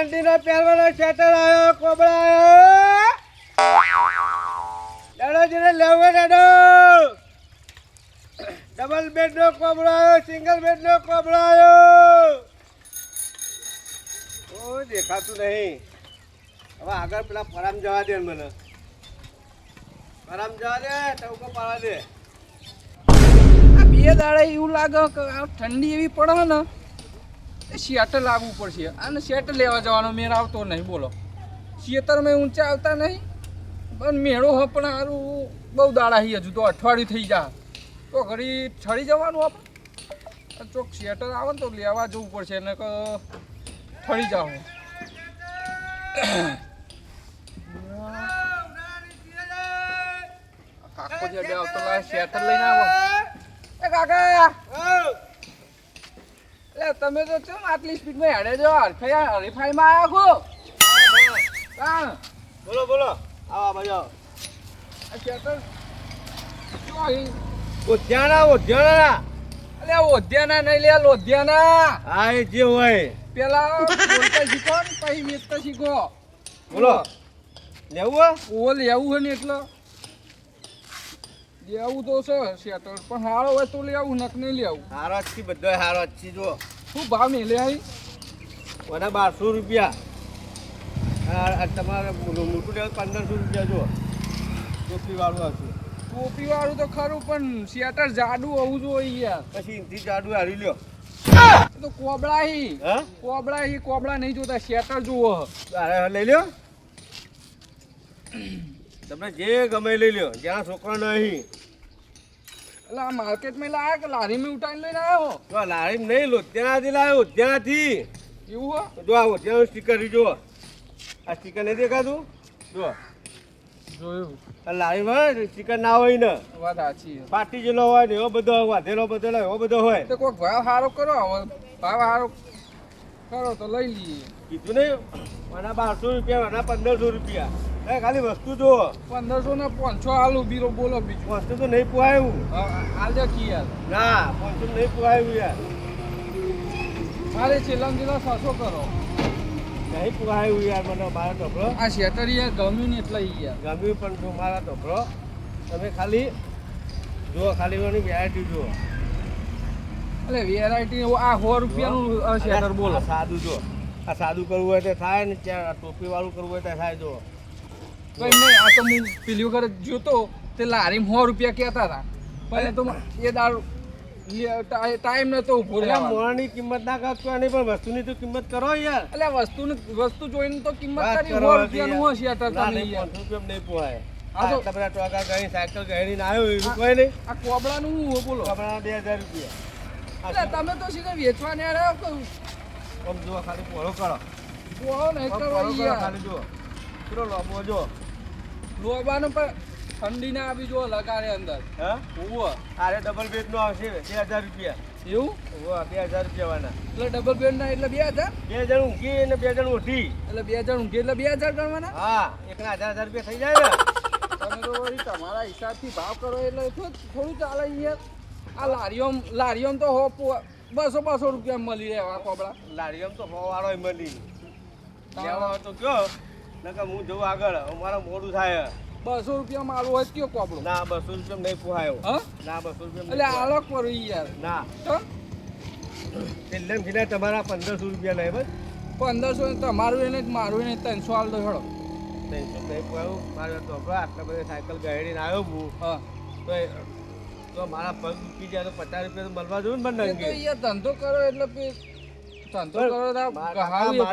શિયાળાની પહેરવાનો સ્વેટર આવ્યો, કોબળા આવ્યો. દાડો લેવો હોય ડબલ બેડ નો કોબળો આવ્યો, સિંગલ બેડ નો કોબળો આવ્યો. ઓ દેખાતું નહીં. હવે આગળ પેલા પરામ જવા દે મને. પરામ જવા દે ટવકો પાડવા દે. બે દાડા એવું લાગે કે ઠંડી એવી પડે ને. એ શેટર લાવવું પડશે. અને શેટર લેવા જવાનો મેળ આવતો નહીં, બોલો. શેતરમાં ઊંચા આવતા નહીં, પણ મેળો હ પણ સારું બહુ દાડા હજુ તો અઠવાડિયું થઈ જા. તો ઘડી ઠરી જવાનું આપણે. ચોક શેટર આવે ને તો લેવા જવું પડશે એને કે ઠળી જાવ. કાકો જે આવતો શેટર લઈને આવો. એ કાકા! એટલે તમે તો કેમ આટલી સ્પીડમાં હેડે જો હરફાઈ હરીફાઈમાં આવ્યા ખો બોલો બોલો. આવા બાજુ ઉદ્યાના ઉદ્યાના. અલે ઓધ્યાના નહીં લે લોધ્યાના. હા એ જે હોય. પેલા બોલતા શીખો ને પછી વેચતા શીખો. બોલો. લેવું? ઓ લેવું હોય ને એટલે. લેવું તો છે શેટર પણ હારો હોય તો લેવું નક નહીં લેવું હારો જ બધો હારો જ જો શું ભાવ મેલે અહીં? બધા બારસો રૂપિયા. તમારે મોટું લેવું પંદરસો રૂપિયા જો ટોપી વાળું હશે. ટોપી વાળું તો ખરું પણ શેટર જાડું હોવું જોઈએ યાર. પછી ઇંથી જાડું હારી લ્યો. તો કોબળા હી. કોબળા હી કોબળા નહીં જોતા. શેટર જુઓ. લઈ લ્યો. તમને જે ગમે લઈ લ્યો જ્યાં છોકરો નહીં. એટલે આ માર્કેટમાં લાયા કે લારીમાં ઉઠાઈને લઈને આવ્યો જો લારી નહીં લો ત્યાંથી લાવ્યો ત્યાંથી. એવું હો? જો આવો ત્યાં સ્ટીકર જો આ સ્ટીકર નહીં દેખાતું? જો જોયું. લારીમાં સ્ટીકર ના હોય ને. વાત સાચી પાટી જેલો હોય ને એવો બધો વાધેલો બધો એવો બધો હોય. તો કોઈક ભાવ સારો કરો ભાવ સારો કરો તો લઈ લઈએ. કીધું નહીં મને બારસો રૂપિયા મને પંદરસો રૂપિયા. એ ખાલી વસ્તુ જો પંદરસો ને પાંચસો આલુ બીરો બોલો બીજું. વસ્તુ તો નહીં પુવાયું હાલ જો કી યાર. ના પાંચસો નહીં પોહાયું યાર. મારે છેલ્લા જેલા સાસો કરો. નહીં પોહાયું યાર મને મારા ટોપરો આ શેટર યાર ગમ્યું ને એટલે યાર. ગમ્યું પણ જો મારા ટોપરો તમે ખાલી જો ખાલી એની વેરાયટી જુઓ. એટલે વેરાયટી આ સો રૂપિયાનું અ, શેટર બોલો. સાદું જો આ સાદું કરવું હોય તો થાય ને ત્યાં ટોપી વાળું કરવું હોય તો થાય જો કઈ નહીં આ તો હું પેલી વખત જોતો તે લારી સો રૂપિયા કહેતા હતા પણ તો એ દારૂ ટાઈમ નતો ઊભો મોણની કિંમત ના કરતો નહીં પણ વસ્તુની તો કિંમત કરો યાર એટલે વસ્તુને વસ્તુ જોઈને તો કિંમત કરી સો હતી હશે યાર. તમે યાર પાંચસો નહીં પોવાય આ તો- ટોકા સાયકલ ને આવ્યો એવું કોઈ નહીં. આ કોબળાનું હું બોલો કોબળા બે હજાર રૂપિયા. એટલે તમે તો સીધા વેચવા ને આવ્યા કહું આમ જુઓ, ખાલી પોળો કરો. બોલો નહીં આમ કરો યાર ખાલી જુઓ. કેટલો લાંબો જુઓ. લોબાનું પણ ઠંડી ના આવી જો લગાડે અંદર. હા? ઓવો અરે ડબલ બેડનો આવશે બે હજાર રૂપિયા. એવું? ઓહો, બે હજાર રૂપિયા વાના એટલે ડબલ બેડ ના એટલે બે હજાર? બે જણ ઊંઘી અને બે જણ ઉઠી એટલે બે હજાર ઊંઘી એટલે બે હજાર ગણવાના હા એકના હજાર હજાર રૂપિયા થઈ જાય ને. તમે તો તમારા હિસાબથી ભાવ કરો એટલે થોડું થોડું ચાલે અહીંયા. આ લારીઓમ લારીઓમ તો હો બસો બસો રૂપિયા મળી રહ્યા કોબળા. લારીઓમ તો વાળો મળી. લેવા તો કયો. નકર હું જઉં આગળ. મારા મોડું થાય. બસો રૂપિયા મારું હોય તો કયો કોપડો ના બસો રૂપિયા નહીં પોહાયો. ના બસો રૂપિયા એટલે આલોક પર યાર. ના. તો? છેલ્લે ને તમારા પંદરસો રૂપિયા લે બસ. પંદરસો તમારું એને મારું એને ત્રણસો હાલ દો હેડો. ત્રણસો નહીં પોહાયું. મારે તો આટલા બધા સાયકલ ગાડીને આવ્યો હું. હા. તો તો મારા પગ દુખી જાય તો પચાસ રૂપિયા તો મળવા જોઉં ને તો યાર ધંધો કરો એટલે ધંધો કરો તો મારા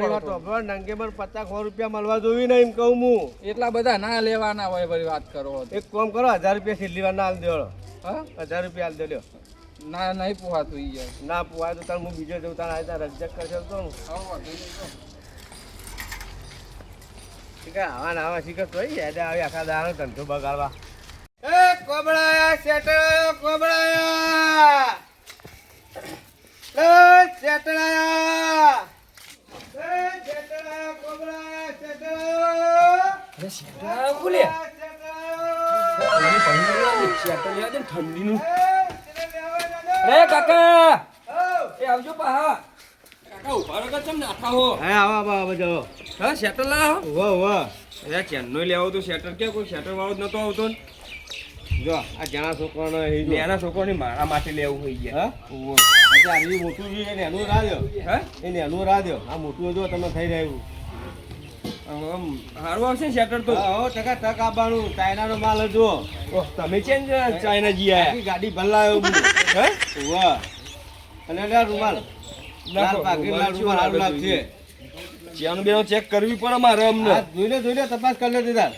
વાત પચાસ સો રૂપિયા મળવા જોવી ને એમ કહું હું. એટલા બધા ના લેવાના હોય વાત કરો એક કામ કરો હજાર રૂપિયા છેલ્લી વાર ના હાલ હા? હજાર રૂપિયા હાલ દેલો ના નહીં પોહાતું ઈ જાય ના પોવાય તાર હું બીજો જઉં તાર રજક કરશે તો હું. આવા ને આવા શીખર તો યાદ આવી આખા ધંધો બગાડવા. એ કોબળાયા શેટરાયો કોબળાયા! ઠંડીનું અરે કાકા એ આવજો પા કાકા ઊભા રહો ચમ નાઠા હો હા આવા આવા આવા જાઓ હા શેટર લાવો. વાહ વાહ. એ ચેન્નઈ લેવો તો શેટર કે કોઈ શેટર વાળો જ નતો આવતો ને. જો આ જણા છોકરાનો. નાના છોકરાની મારા માટે લેવું હોય ગયા. હા? આ મોટું જોઈએ એને એનું રાહ દો હા? એને એનું રાહ દો આ મોટું જો તમે થઈ રહ્યું. સારું આવશે ને શેટર તો? હો ટકા ટક આપવાનું ચાઇનાનો માલ જ જો તમે છે ને ચાઇના જી આયા? ગાડી ભલાયો હું હે? વાહ અને લે રૂમાલ. લાલ નાખો, લાલ રૂમાલ લાગે લાગશે. ચાનું બેનો ચેક કરવી પણ મારે અમને. જોઈને જોઈને તપાસ કરી લે દીધા.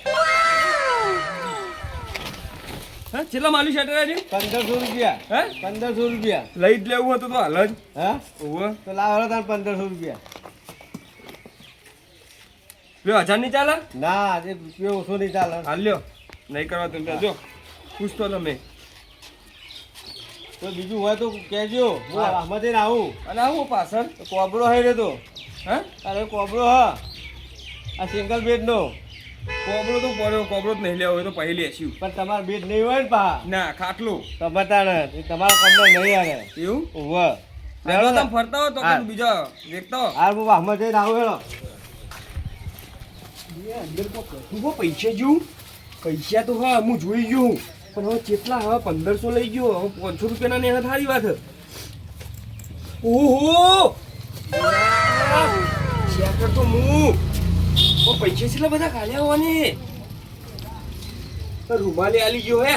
હા કેટલા માલી શેટર છે? પંદરસો રૂપિયા. હે? પંદરસો રૂપિયા. લઈ જ લેવું હતું તો હાલ જ. હા? તો લાવ તાર પંદરસો રૂપિયા. બે હજાર નહીં ચાલે? ના એ રૂપિયો ઓછો નહીં ચાલે. હાલ લ્યો. નહીં કરવા તમે જો. પૂછતો તમે તો બીજું હોય તો કહેજો. હું. આમાંથી આવું. અને આવું પાછળ? કોબરો હઈ રે તો. હા? અરે કોબરો હા. આ સિંગલ બેડ નો કોબરો તો પડ્યો કોબળો જ નહીં લેવો હોય તો પહેલી લેશું પણ તમારે બેટ નહીં હોય ને પા. ના ખાટલું. તો બતાડે એ તમારો કમરો નહીં આવે. એવું? ઊભા ચાલો તમે ફરતા હો તો. કોઈ બીજા દેખતા હો હાર હું વાહમાં જઈને આવું હેલો તું હો પૈસા જોઉં પૈસા તો હા હું જોઈ ગયો પણ હવે કેટલા હવે પંદરસો લઈ ગયો. હવે પાંચસો રૂપિયાના ને એના થારી વાત ઓહો! શેકર તો હું પૈસા કેટલા બધા ખાલ્યા હોવાને રૂમાલે આલી ગયો હે.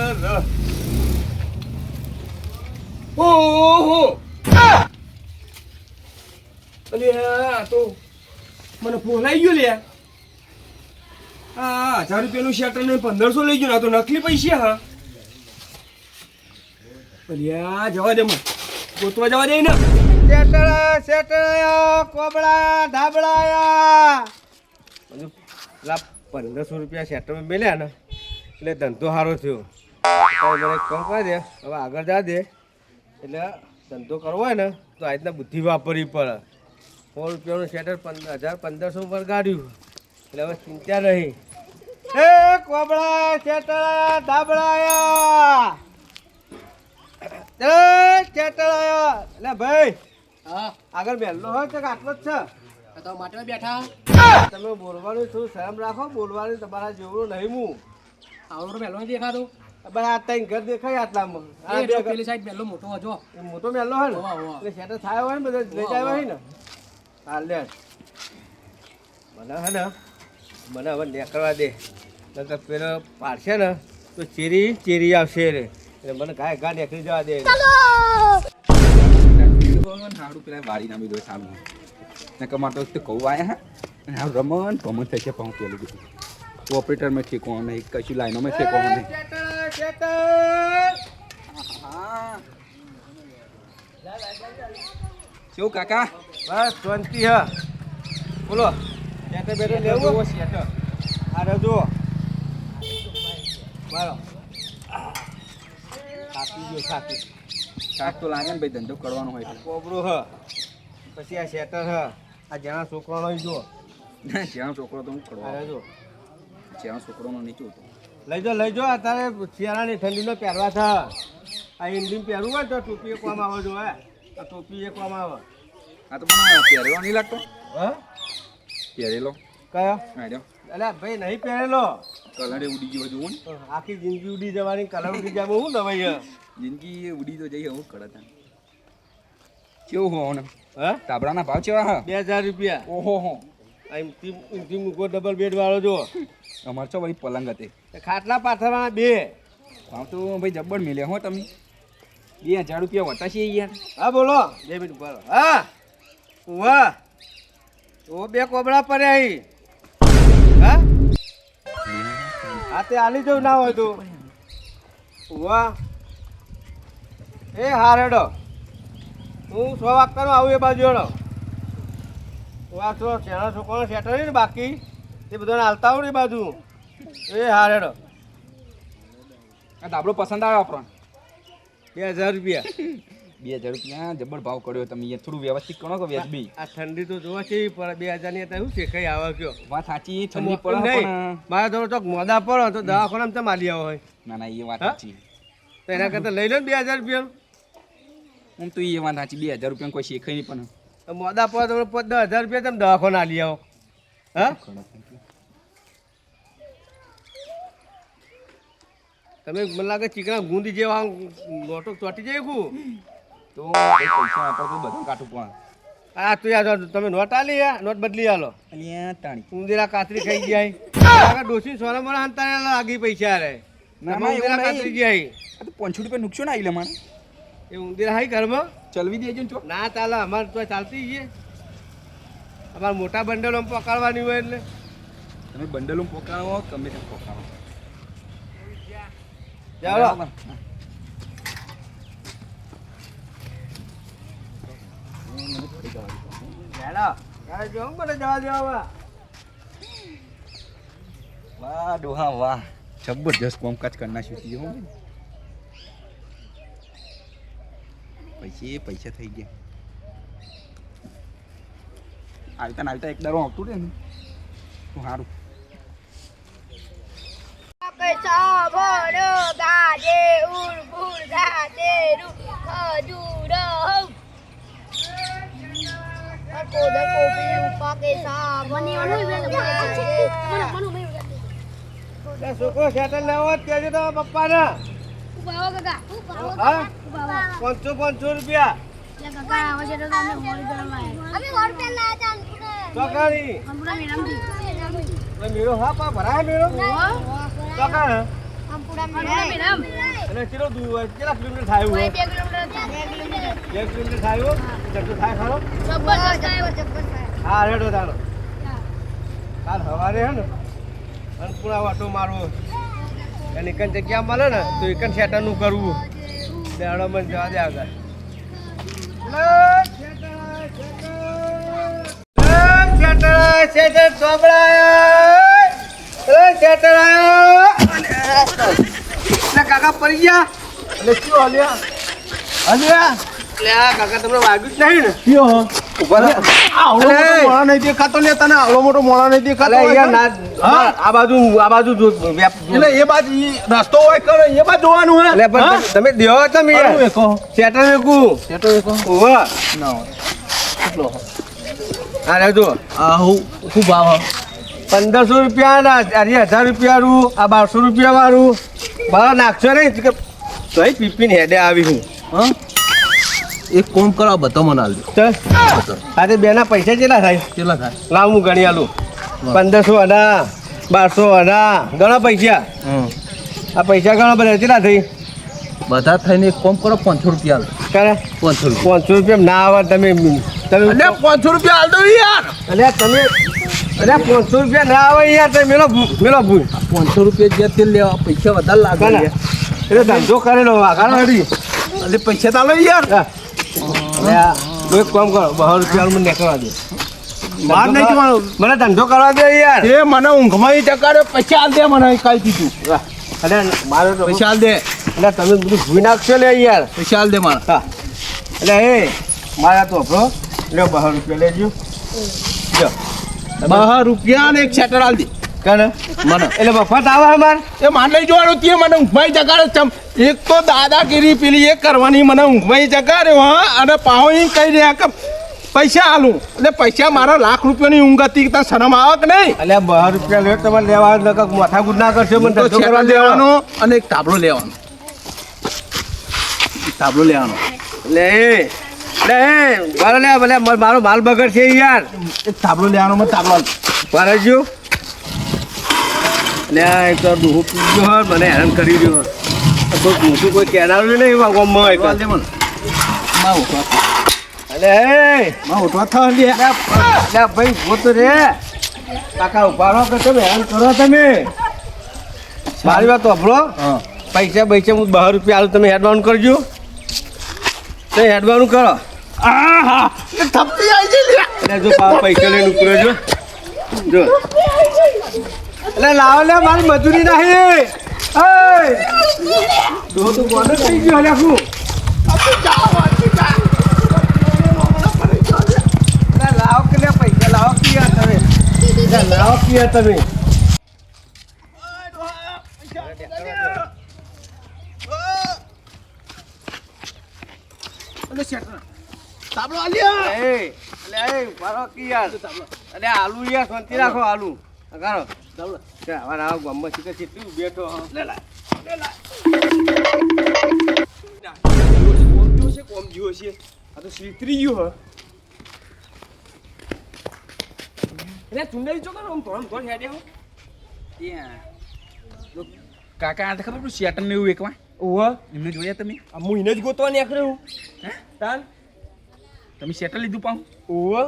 અર. ઓહો. અલે, આ તો મને ફોલાઈ ગયો લે. આ હજાર રૂપિયાનું શર્ટ ને પંદરસો લઈ ગયો, આ તો નકલી પૈસા હા. અલ્યા જવા દે મને. ગોતવા જવા દે ને શેટળ શેટળ કોબળા ધાબળાયા. પેલા પંદરસો રૂપિયા સેટરમાં મેલ્યા ને, એટલે ધંધો સારો થયો. મને કામ કરી દે, હવે આગળ જા દે. એટલે ધંધો કરવો હોય ને, તો આ રીતના બુદ્ધિ વાપરવી પડે. સો રૂપિયાનું શેટર પંદર હજાર પંદરસો પર કાઢ્યું એટલે હવે ચિંતા નહીં. એ કોબળા શેટળ ધાબળાયા. શેટળ એટલે ભાઈ હા. આગળ બેલ્લો હોય તો કે આટલો જ છે. તો માટે બેઠા. તમે બોલવાનું શું શરમ રાખો? બોલવાનું તમારા જેવું નહીં હું. આવડો પહેલો દેખાતો. બસ આ ઘર દેખાય આટલામાં. આ પેલી સાઈડ પહેલો મોટો હજો એ મોટો મેલ્લો હોય ને. એટલે થાય હોય ને બધા લઈ જાય હોય ને. હા લે. મને હે ને મને હવે નીકળવા દે. નકર પેલો પાડશે ને તો ચેરી ચેરી આવશે રે. એટલે મને ગાય ગા નીકળી જવા દે. હારું પેલા વાળી નામી દો સામે ને તો કહું આયા હા. અને હારું રમણ ભમણ થઈ છે પાઉં પેલું બધું ઓપરેટરમાં ઠેકવાનું નહીં કશું લાઈનોમાં ઠેકવાનું નહીં શેટર શેટર કાકા? બસ શાંતિ હ. બોલો. ત્યાં બેઠો લેવું? આ રજો મારો કાપી ગયો કાપી. કાક તો લાગે ને ભાઈ ધંધો કરવાનો હોય કોબરો હ. પછી આ શેટર હ. આ જણા છોકરાનો જો. જ્યાં છોકરો તો હું કરવા રજો જ્યાં છોકરોનો નહીં જોતો લઈ જો લઈ જો. અત્યારે શિયાળાની ઠંડીનો પહેરવા થા આ ઇન્ડિયન પહેરવું હોય તો ટોપી એક કામ આવે જો હે આ ટોપી એક કામ આવે આ તો મને પહેરવા નહીં લાગતો? હા? પહેરેલો. કયો? અલ્યા ભાઈ નહીં પહેરેલો. કલર ઉડી ગયો ને. આખી જિંદગી ઉડી જવાની કલર ઉડી જાય બહુ દવાઈ હે જિંદગી ઉડી તો જઈ હું કરે તને કેવું હોવાનું હા? તાબડાના ભાવ કેવા હા? બે હજાર રૂપિયા. ઓહો હો. ટીમ ટીમ મૂકો ડબલ બેડ વાળો જો અમાર છો ભાઈ પલંગ હતી. ખાટલા પાથરવાના બે. ભાવ તો ભાઈ જબ્બર મિલે હો તમે. બે હજાર રૂપિયા વટા છે યાર હા બોલો. બે મિનિટ બોલો હા. વાહ ઓ બે કોબળા પડ્યા અહીં. હા? હા તે આલી જવું ના હોય તો. વાહ એ હારેડો હું સો વાગતાનો આવું એ બાજુ હેડો. વાહ તો શેણા છોકરાનો સેટર ને બાકી એ બધાને હાલતા આવું ને એ બાજુ. એ હારેડો આ ધાબળો પસંદ આવ્યો આપણને બે હજાર રૂપિયા. બે હજાર રૂપિયા જબર ભાવ કર્યો તમે. થોડું વ્યવસ્થિત કરો કે વ્યાજબી? આ ઠંડી તો જોવા છે પણ બે હજારની અત્યારે શું છે? કઈ આવે કયો વાત સાચી ઠંડી પડે નહીં. મારે જોડે ચોક મોદા પડો તો દવાખાનામાં તો માલી આવો હોય. ના ના એ વાત સાચી. તો એના કરતા લઈ લો ને બે હજાર રૂપિયા હું તો એ વાત સાચી બે હજાર રૂપિયા કોઈ શીખે નહીં પણ. મોદા પર તમે દસ હજાર રૂપિયા તમે દવાખો ના લઈ આવો. હા? તમે મને લાગે ચીકણા ગુંદી જેવા નોટો ચોટી જાય કુ તો પૈસા વાપરતો બધું કાઢું પણ. આ તું યાર તમે નોટ આલી નોટ બદલી આલો. અહીંયા તાણી. ઉંદીરા કાતરી ખાઈ ગયા ડોસી સોના મોરા હંતા લાગી પૈસા રે. ના, ઉંદીરા કાતરી ગયા તો પાંચસો રૂપિયા નુકસાન આવી લે મારે એ ઉંદીરા હાઈ ઘરમાં. ચલવી દેજો ને ના ચાલે અમારે તો ચાલતી ગઈ અમારે મોટા બંડલો પકડવાની હોય એટલે. તમે બંડલો પકડાવો ગમે પકડાવો ચાલો. વાહ ડોહા વાહ. જબરજસ્ત કોમકાજ કરી નાખ્યું છે એ પૈસા થઈ ગયા. આવતા ને આવતા એક દારો આવતું રહે ને તો સારું તો ગાજે ઉરફુર ગાજે રુ ખજૂર કોદર કોપી રૂપા કે સામને છોકરો સેટલ ના હોત કહેજો તમારા પપ્પાને હા પાંચસો પાંચસો રૂપિયા ચોકાણી હા પા ભરાય મેળો? ચોકાણ અને કેટલો દૂર હોય? કેટલા કિલોમીટર થાય હોય બે કિલોમીટર થાય. જતો થાય ખરો? હા રેડો તારો. કાલ સવારે હે ને પૂરા વાટો મારવો. અને એકન જગ્યા મળે ને તો એકન શેટરનું કરવું. દેડો મને જવા દે આગળ. કાકા પડી ગયા? શું હલ્યા? હલ્યા? કાકા તમને વાગ્યું જ નહીં ને? ઊભા રહો. અલે, દેખાતો લે તને આવડો મોટો મોણા નહીં દેખાતો? ના-? આ બાજુ આ બાજુ એટલે એ બાજુ રસ્તો હોય કરે એ બાજુ જોવાનું હે એટલે પણ તમે દેવો તમે એકો. શેટર એકો. ઓવા ના. કેટલો? આ હું શું ભાવ પંદરસો રૂપિયા ના અરે હજાર રૂપિયા નું આ બારસો રૂપિયા વાળું બહાર નાખશો નહીં કે તોય પીપીને હેડે આવી હું હા? એક કોમ કરો બધો મને ચાલ આજે બેના પૈસા કેટલા થાય? કેટલા થાય? લાવ હું ગણી આલું. પંદરસો અઢા બારસો અઢા ઘણા પૈસા. આ પૈસા ઘણા બધા કેટલા થઈ? બધા થઈને એક કોમ કરો પાંચસો રૂપિયા આલજો કરે? પાંચસો રૂપિયા. પાંચસો રૂપિયા ના આવે તમે તમે પાંચસો રૂપિયા હાલ દો યાર. અલ્યા તમે અરે પાંચસો રૂપિયા ના આવે યાર તમે મેલો મેલો ભૂલ. પાંચસો રૂપિયા જે તેલ લેવા પૈસા વધારે લાગે? એટલે ધંધો કરેલો આઘાડો નથી એટલે પૈસા તાલો યાર. એક કામ કરો બહાર રૂપિયા મને નીકળવા દે. બહાર નહીં જવાનું. મને ધંધો કરવા દે યાર. એ મને ઊંઘમાં ટકાડે પૈસા આલ દે મને કાલ કીધું. અરે મારો તો પૈસા આલ દે. એટલે તમે બધું ભૂઈ નાખશો લે યાર. પૈસા આલ દે મારા. એટલે એ મારા તો અભરો લ્યો બહાર રૂપિયા લેજો. જો બહાર રૂપિયા અને એક સેટર આલ દે. કાને? મને. એટલે મફત આવે અમાર? એ માન લઈ જવાનું તે મને ઊંઘમાં જગાડે ચમ એક તો દાદાગીરી પેલી એ કરવાની મને ઊંઘમાં જગાડ્યો હા. અને પાહો કહી રહ્યા કે પૈસા આલું. એટલે પૈસા મારા લાખ રૂપિયાની ઊંઘ હતી તને શરમ આવે કે નહીં? એટલે બાર રૂપિયા લ્યો તમારે લેવા નકર માથાકૂટ ના કરશો મને ધંધો કરવા લેવાનો અને એક તાબલો લેવાનો. તાબલો લેવાનો. લે લે મારો ભલે મારો માલ બગડ છે યાર. એક તાબલો લેવાનો મને તાબલો આલ. મારે આ એક તો ડૂહો પીજો હોય મને હેરાન કરી રહ્યો હોય. કોઈ મોટું કોઈ કહેનારું નહીં એવા ગામમાં આલ દે મને. માં ઉઠવા અલે માં ઉઠવા થવા દે લે ભાઈ ઊભો રે. કાકા ઉભારો કે તમે હેરાન કરો તમે? મારી વાત વાપરો પૈસા પૈસા હું બહાર રૂપિયા આલું તમે હેડવાનું કરજો. તો હેડવાનું કરો. આ હા થપ્પી આવી જો પૈસા લઈને ઉપરો જો. જો. એટલે લાવો લે મારી મજૂરી નહીં. જો તું કોને થઈ ગયો શું એટલે લાવો કે લે પૈસા લાવો કે યાર તમે લાવો કે યાર તમે સાબલો આલ્યા. એ એટલે એ મારો કી યાર અરે આલુ યાર શાંતિ રાખો આલુ. કરો છે કેટલું બેઠો હો. લે લા કોમ જો છે કોમ જીવો છે. આ તો સીતરી ગયું હ. અરે ચુંડેલી ચોકર આમ થોડમ થોડ હેડે હો? કાકા આ ખબર પેલું શેટર ને એવું વેકવા ઓવા એમને જોયા તમે? હું એને જ ગોતવા નીકળ્યો હું. હે? તાન? તમે સેટલ લીધું પાઉં ઓવા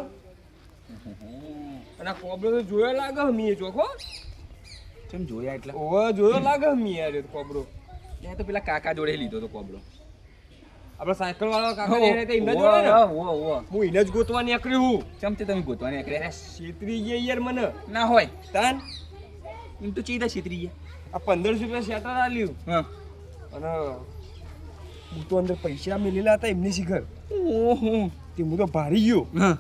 અને કોબરો તો જોયો લાગે મીએ ચોખો કેમ જોયા એટલે? ઓવા જોયો લાગે મી યાર એ તો કોબરો. ત્યાં તો પેલા કાકા જોડે લીધો તો કોબરો. આપણે સાયકલ વાળો કાકા એને તો એમને જોડે ને? ઓ ઓ હું એને જ ગોતવા નીકળ્યો હું. કેમ તે તમે ગોતવાને અરે એકરે સીતરી ગયા યાર મને. ના હોય. તાન? એમ તો ચીધા છેતરી ગયા. આ પંદરસો રૂપિયા શેટર આલ્યું. હા. અને હું તો અંદર પૈસા મેલેલા હતા એમની શિખર. ઓહો. તે હું તો ભારી ગયો. હા.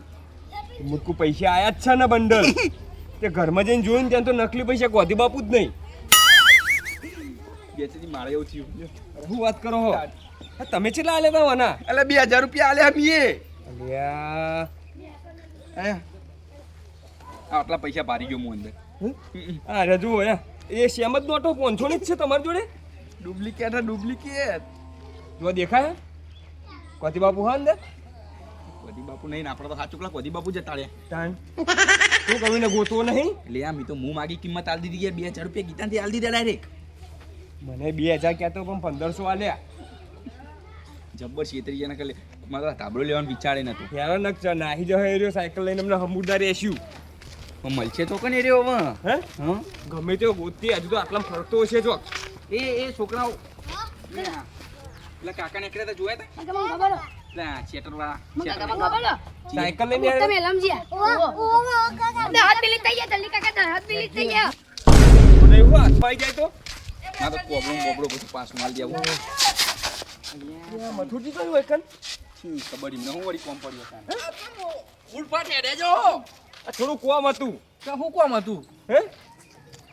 મુકુ પૈસા આયા જ છે ને બંડલ. તે ઘરમાં જઈને જોયું ને ત્યાં તો નકલી પૈસા ગોધી બાપુ જ નહીં. બેચેથી મારે એવું થયું. શું હું વાત કરો હો? તમે કેટલા આલે તા વાના? એટલે બે હજાર રૂપિયા આલ્યા મીએ અલ્યા. હે? આટલા પૈસા ભારી ગયો હું અંદર. હમ? આ રે જુઓ એ સેમ જ નોટો પાંચસો ની જ છે તમારી જોડે? ડુપ્લિકેટ હે ડુપ્લિકેટ. જો દેખાય ગોધી બાપુ હા અંદર? કોદી બાપુ નહીં આપણે તો સાચું કોદી બાપુ જતા કહ્યું ને નહીં? લે આમ તો હું માગી કિંમત આલ દીધી ગયા બે હજાર રૂપિયા ગીતાથી આલ દીધા ડાયરેક્ટ મને બે હજાર કહેતો પણ પંદરસો આલ્યા. જબ્બર છેતરી ગયા કરે મારા તાબડો લેવાનું વિચારે નતું. યાર નક નાહી જશે એ રહ્યો સાયકલ લઈને અમને હમુરદાર રેસ્યું પણ મળશે તો કને રહ્યો હવે? હે? હા? ગમે તે ગોતી હજુ તો આટલા ફરતો હશે જો. એ એ છોકરાઓ. લે આ. પેલા કાકા ને એકડે જોયા તા? ખબર મને સાયકલ લઈને તમે આવ્યા? હાથ પેલી થઈ જલ્દી કાકા હાથ પેલી થઈ એવું હાથમાં આવી જાય તો? ના તો કોબળો બોબળો બધું પાસ માલ દેવું મથુરજી કયું હોય કબડ્ડી ને હું વળી કોમ પડ્યો કાન હેડે જો થોડું કોમ હતું કે હું કોમ હતું હે?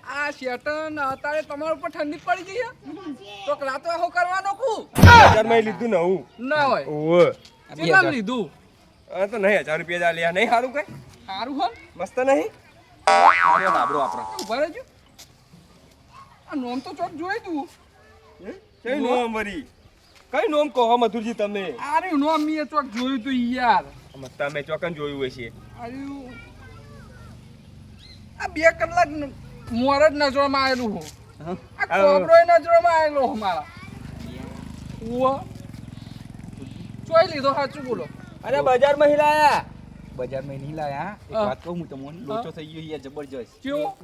આ શેટન અત્યારે તમારા ઉપર ઠંડી પડી ગઈ છે? તો રાતો આખો કરવાનો કુ? હજારમાં લીધું હું ના હોય. ઓવે. કેટલા લીધું? આ તો નહીં હજાર રૂપિયા જ આલ્યા. નહીં સારું કઈ? સારું હો. મસ્ત નહીં? મારો ડાબડો આપણો. ઊભા રહેજો. આ નોમ તો ચોક જોઈ તું કઈ નોમ? વરી? કઈ નોમ કહો મધુરજી તમે? અરે નોમ મેં ચોક જોયું તું યાર. તમે ચોકન જોયું હશે. અરે આ બે કલાક ન- મોર જ નજરમાં આવેલું હું. આ કોબરો નજરમાં આવેલો હું મારા. ઉવ્વ. ચોઈ લીધો સાચું બોલો. અરે બજારમાં હિલાયા. બજારમાં નહીં લાયા. એક. વાત કહું હું તમને લોચો થઈ ગયો યાર જબરજસ્ત. કેવો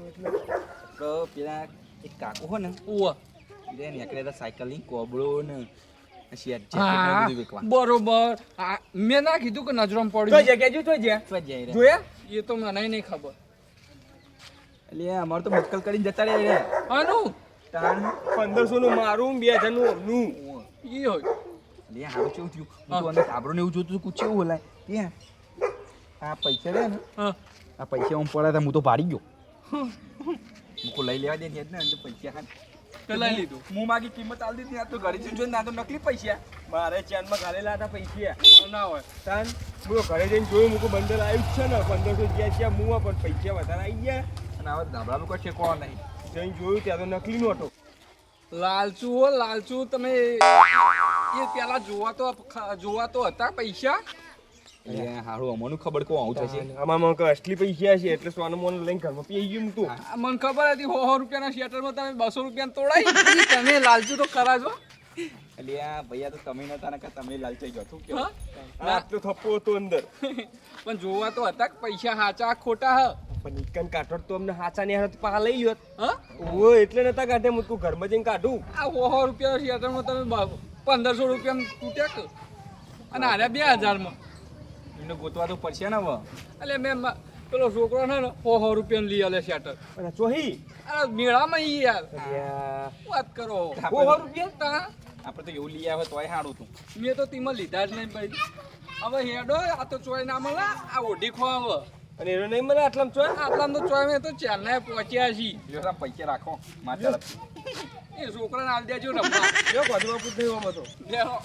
તો પેલા એક કાકો હો ને ઉવ્વ. એ નીકળે તો સાયકલની કોબળો ને બરોબર. મેં ના કીધું કે નજરમાં પડ્યું જોયા? એ તો મને નહીં ખબર. એટલે અમારે તો મુશ્કેલ કરીને જતા રહ્યા રે આનું? તાણ. પંદરસો નું મારું બે હજારનું અમનું ઈ હોય. લે હારું કેવું થયું? તું અંદર તાબડો ને એવું જોતું કુછ એવું બોલાય. ત્યાં આ પૈસા રે ને. હા. આ પૈસા હું પડ્યા હતા હું તો ભાડી ગયો. મુકો લઈ લેવા દે ને અંદર પૈસા હા લઈ લીધું. હું માગી કિંમત આલ દીધી આ તો ઘરે જઈને આ તો નકલી પૈસા. મારે ચેનમાં ઘાલેલા હતા પૈસા. ના હોય. તાન હું ઘરે જઈને જોયું મૂકું બંડલ આવ્યું છે ને પંદરસો ગયા છે મુવા પણ પૈસા વધારે આવી ગયા. અને આવા ધાબળામાં કોઈ ઠેકો નહીં. જઈને જોયું ત્યાં તો નકલી નોટો લાલચુ હો લાલચુ તમે એ પેલા જોવા તો જોવા તો હતા પૈસા? હારું અમોનું ખબર કહું આવું થશે? આમાં મને અસલી પૈસા છે એટલે સોનું મોનું લઈને ઘરમાં પી ગયું તું. મને ખબર હતી સો રૂપિયાના શેટરમાં તમે બસો રૂપિયા તોડાઈ તમે લાલચુ તો છો. આ ભૈયા તો તમે નતા ને તમે લાલચાઈ ગયો તું કેવું? થપ્પો હતો અંદર. પણ જોવા તો હતા કે પૈસા હાચા ખોટા હ? પણ નિકન કાઢો તો અમને હાચા ને હાથ પા લઈ લ્યો. હા? ઓ એટલે નતા કાઢે હું તું ઘરમાં જઈને કાઢું. આ ઓહો રૂપિયા શેટરમાં તમે પંદરસો રૂપિયા તૂટ્યા કે? અને આરે બે હજારમાં. એમને ગોતવા તો પડશે ને હવે. એટલે મેં પેલો છોકરો ને સો સો રૂપિયા લઈ આલે શેટર. અને ચોહી? આ મેળામાં ઈ યાર. વાત કરો. સો સો રૂપિયા તા? આપણે તો એવું લઈ આવે તોય સારું તું મેં તો તેમાં લીધા જ નહીં ભાઈ. હવે હેડો આ તો ચોય ના મળે આ ઓઢી ખો હવે. અને એનો નહીં મને આટલામ ચોય? આટલામ તો ચોય મેં તો ચેન્નાઈ પહોંચ્યા છી. લ્યો પૈસા રાખો માતા એ છોકરાને આલ દેજો રમવા જો ગોધવા પૂત નહીં ઓમ તો લ્યો.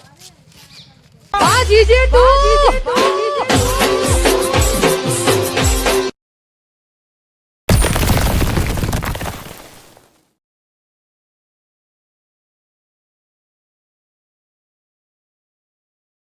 આ જીજે તું. જીજે તું.